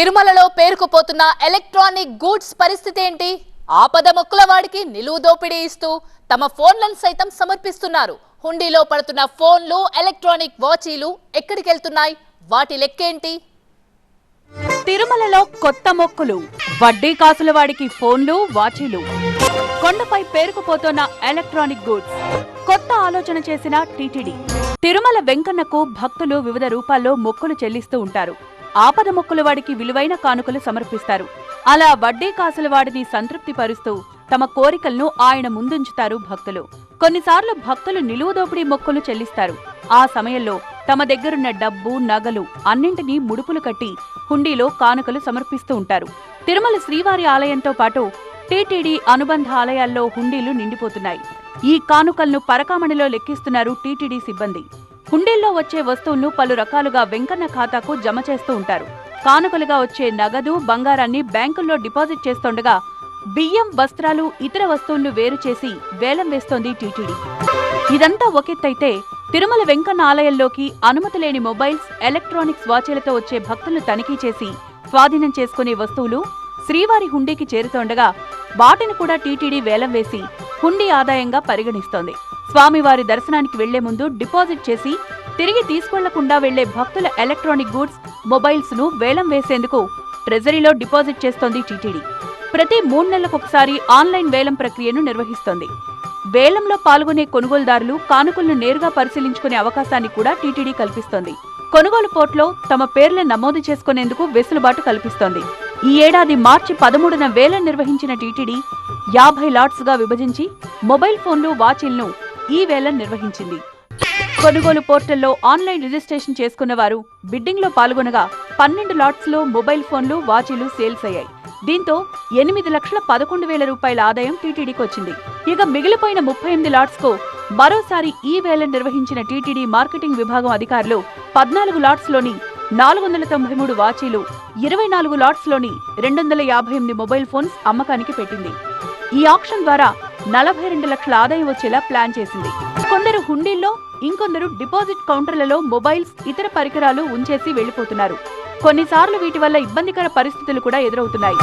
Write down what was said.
తిరుమలలో పేరుకుపోతున్న electronic goods పరిస్థితి ఏంటి? ఆపద మొక్కుల వాడికి నిలువు దోపిడీ ఇస్తూ తమ ఫోన్లను సైతం సమర్పిస్తున్నారు. హుండీలో పడుతున్న ఫోన్లు ఎలక్ట్రానిక్ వాచీలు ఎక్కడికి వెళ్తున్నాయి వాటి లెక్కేంటి? తిరుమలలో కొత్త మొక్కులు వడ్డీ కాసుల వాడికి ఫోన్లు వాచీలు. కొండపై పేరుకుపోతున్న ఎలక్ట్రానిక్ గూడ్స్. కొత్త ఆలోచన చేసిన టీటీడీ. తిరుమల వెంకన్నకు భక్తులు వివిధ రూపాల్లో మొక్కులు చెల్లిస్తూ ఉంటారు. ఆపద మొక్కుల వాడికి విలువైన కానుకలు సమర్పిస్తారు. అలా వడ్డీ కాసులవాడిని సంతృప్తి పరుస్తూ తమ కోరికలను ఆయన ముందుంచుతారు భక్తులు. కొన్నిసార్లు భక్తులు నిలువు దోపిడీ మొక్కులు చెల్లిస్తారు. ఆ సమయంలో తమ దగ్గరున్న డబ్బు నగలు అన్నింటినీ ముడుపులు కట్టి హుండీలో కానుకలు సమర్పిస్తూ ఉంటారు. తిరుమల శ్రీవారి ఆలయంతో పాటు టీటీడీ అనుబంధ ఆలయాల్లో హుండీలు నిండిపోతున్నాయి. ఈ కానుకలను పరకామణిలో లెక్కిస్తున్నారు టీటీడీ సిబ్బంది. హుండీల్లో వచ్చే వస్తువులను పలు రకాలుగా వెంకన్న ఖాతాకు జమ చేస్తూ ఉంటారు. కానుకలుగా వచ్చే నగదు బంగారాన్ని బ్యాంకుల్లో డిపాజిట్ చేస్తుండగా బియ్యం వస్త్రాలు ఇతర వస్తువులను వేరు చేసి వేలం వేస్తోంది టీటీడీ. ఇదంతా ఒకెత్తైతే తిరుమల వెంకన్న ఆలయంలోకి అనుమతి లేని మొబైల్స్ ఎలక్ట్రానిక్స్ వాచీలతో వచ్చే భక్తులను తనిఖీ చేసి స్వాధీనం చేసుకునే వస్తువులు శ్రీవారి హుండీకి చేరుతోండగా వాటిని కూడా టీటీడీ వేలం వేసి హుండీ ఆదాయంగా పరిగణిస్తోంది. స్వామివారి దర్శనానికి వెళ్ళే ముందు డిపాజిట్ చేసి తిరిగి తీసుకెళ్ళకుండా వెళ్ళే భక్తుల ఎలక్ట్రానిక్ గూడ్స్ మొబైల్స్ను వేలం వేసేందుకు ట్రెజరీలో డిపాజిట్ చేస్తోంది టీటీడీ. ప్రతి మూడు నెలలకొకసారి ఆన్లైన్ వేలం ప్రక్రియను నిర్వహిస్తోంది. వేలంలో పాల్గొనే కొనుగోలుదారులు కానుకలను నేరుగా పరిశీలించుకునే అవకాశాన్ని కూడా టీటీడీ కల్పిస్తోంది. కొనుగోలు పోర్టులో తమ పేర్లను నమోదు చేసుకునేందుకు వెసులుబాటు కల్పిస్తోంది. ఈ ఏడాది మార్చి పదమూడున వేలం నిర్వహించిన టీటీడీ యాభై లాట్స్గా విభజించి మొబైల్ ఫోన్లు వాచీలను ఈ వేలం నిర్వహించింది. కొనుగోలు పోర్టల్లో ఆన్లైన్ రిజిస్ట్రేషన్ చేసుకున్న వారు బిడ్డింగ్లో పాల్గొనగా పన్నెండు లాట్స్లో మొబైల్ ఫోన్లు వాచీలు సేల్స్ అయ్యాయి. దీంతో ఎనిమిది లక్షల పదకొండు వేల రూపాయల ఆదాయం టీటీడీకి వచ్చింది. ఇక మిగిలిపోయిన ముప్పై ఎనిమిది లాట్స్కు మరోసారి ఈ వేలం నిర్వహించిన టీటీడీ మార్కెటింగ్ విభాగం అధికారులు పద్నాలుగు లాట్స్లోని నాలుగు వందల తొంభై మూడు వాచీలు ఇరవై నాలుగు లాట్స్లోని రెండు వందల యాభై ఎనిమిది మొబైల్ ఫోన్స్ అమ్మకానికి పెట్టింది. ఈ ఆక్షన్ ద్వారా నలభై రెండు లక్షల ఆదాయం వచ్చేలా ప్లాన్ చేసింది. కొందరు హుండీల్లో ఇంకొందరు డిపాజిట్ కౌంటర్లలో మొబైల్స్ ఇతర పరికరాలు ఉంచేసి వెళ్ళిపోతున్నారు కొన్నిసార్లు వీటి వల్ల ఇబ్బందికర పరిస్థితులు కూడా ఎదురవుతున్నాయి.